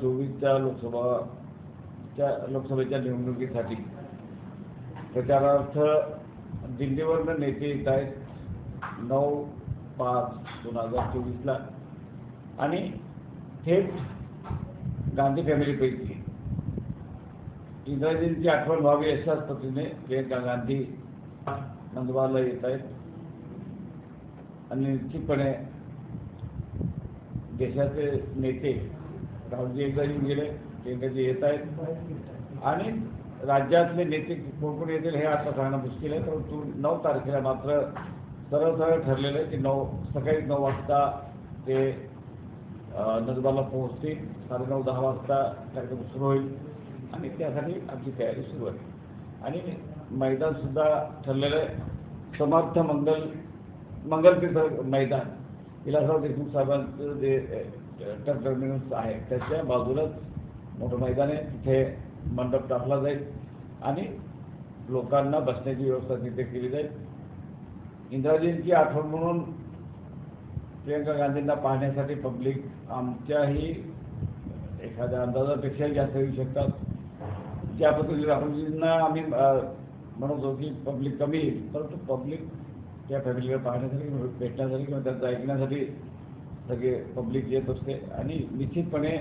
चोवीसच्या लोकसभाच्या लोकसभेच्या निवडणुकीसाठी. प्रचारार्थ दिल्लीवरनं नेते येत आहेत नऊ पाच दोन हजार चोवीसला. आणि थेट गांधी फॅमिलीपैकी इंदिराजींची आठवण व्हावी अशाच पद्धतीने प्रियंका गांधी नंदुरबारला येत आहेत. आणि निश्चितपणे देशाचे नेते राहुलजी एकदा येऊन गेले प्रियंकाजी येत आहेत. आणि राज्यातले नेते कोण कोण येतील हे आता सांगणं मुश्किल आहे परंतु नऊ तारखेला मात्र सरळ सरळ ठरलेलं आहे की नऊ सकाळी नऊ वाजता ते नजबाला पोहोचतील साडे नऊ दहा वाजता कार्यक्रम सुरू होईल. आणि त्यासाठी आमची तयारी सुरू आहे. आणि मैदानसुद्धा ठरलेलं आहे. समर्थ मंगल मंगलतीर्थ मैदान. विलासराव देशमुख साहेबांचं जे टर्फ टर्मिनस आहे त्याच्या बाजूलाच मोठं मैदान आहे. तिथे मंडप टाकला जाईल आणि लोकांना बसण्याची व्यवस्था तिथे केली जाईल. इंदिराजींची आठवण म्हणून प्रियंका गांधींना पाहण्यासाठी पब्लिक आमच्याही एखाद्या अंदाजापेक्षाही जास्त येऊ शकतात. त्या पद्धतीने राहुलजींना आम्ही अं, म्हणतो की पब्लिक कमी येईल परंतु पब्लिक त्या फॅमिलीला पाहण्यासाठी भेटण्यासाठी किंवा त्यांचं ऐकण्यासाठी सगळे पब्लिक येत असते आणि निश्चितपणे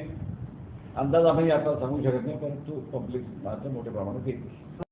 अंदाज आम्ही आता सांगू शकत नाही परंतु पब्लिक मात्र मोठ्या प्रमाणात येते